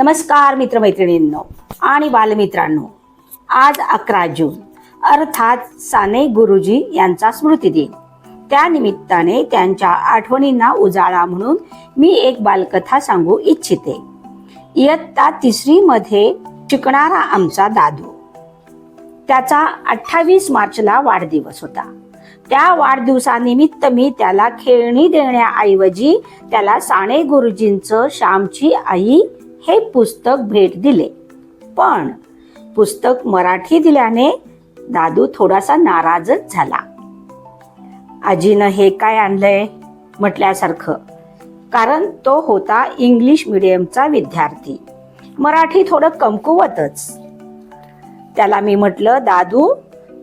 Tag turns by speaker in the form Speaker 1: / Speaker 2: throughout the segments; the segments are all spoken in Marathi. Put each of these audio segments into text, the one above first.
Speaker 1: नमस्कार मित्रमैत्रिणींनो आणि बालमित्रांनो. आज अकरा जून अर्थात साने गुरुजी यांचा स्मृतिदिन. त्या निमित्ताने त्यांच्या आठवणींना उजाळा म्हणून मी एक बालकथा सांगू इच्छिते. इयत्ता तिसरी मध्ये शिकणारा आमचा दादू. त्याचा अठ्ठावीस मार्चला वाढदिवस होता. त्या वाढदिवसानिमित्त मी त्याला खेळणी देण्याऐवजी त्याला साने गुरुजींचं श्यामची आई हे पुस्तक भेट दिले. पण पुस्तक मराठी दिल्याने दादू थोडासा नाराजच झाला. आजीनं हे काय आणलंय? म्हटल्यासारखं. कारण तो होता इंग्लिश मिडियमचा विद्यार्थी. मराठी थोडं कमकुवतच. त्याला मी म्हटलं दादू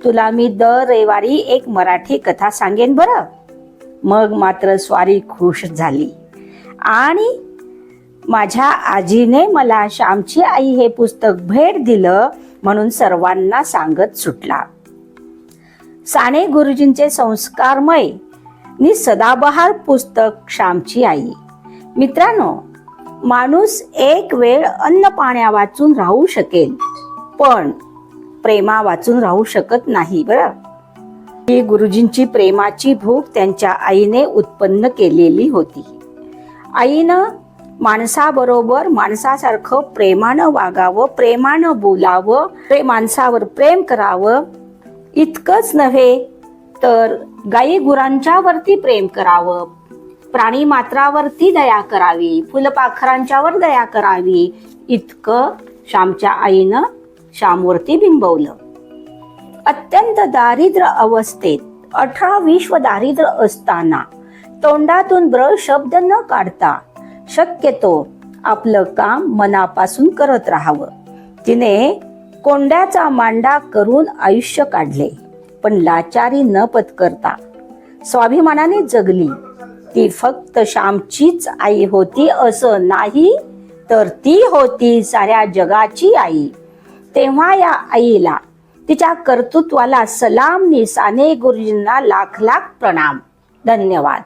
Speaker 1: तुला मी दर रविवारी एक मराठी कथा सांगेन बरं. मग मात्र स्वारी खुश झाली. आणि माझ्या आजीने मला श्यामची आई हे पुस्तक भेट दिलं म्हणून सर्वांना सांगत सुटला. साने गुरुजींचे संस्कारमय नि सदाबहार पुस्तक श्यामची आई. मित्रांनो माणूस एक वेळ अन्न पाण्या वाचून राहू शकेल पण प्रेमा वाचून राहू शकत नाही बरं? ही गुरुजींची प्रेमाची भूक त्यांच्या आईने उत्पन्न केलेली होती. आईनं माणसाबरोबर माणसासारखं प्रेमानं वागावं प्रेमानं बोलावं प्रे माणसावर प्रेम करावं. इतकंच नव्हे तर गाई गुरांच्या वरती प्रेम करावं. प्राणी मात्रावरती दया करावी फुलपाखरांच्यावर दया करावी. इतकं श्यामच्या आईनं श्यामवरती बिंबवलं. अत्यंत दारिद्र्य अवस्थेत अठरा विश्व दारिद्र्य असताना तोंडातून ब्र शब्द न काढता शक्यतो आपलं काम मनापासून करत राहावं. तिने कोंड्याचा मांडा करून आयुष्य काढले पण लाचारी न पत्करता स्वाभिमानाने जगली. ती फक्त श्यामचीच आई होती असं नाही तर ती होती साऱ्या जगाची आई. तेव्हा या आईला तिच्या कर्तृत्वाला सलाम निसाने गुरुजींना लाख लाख प्रणाम. धन्यवाद.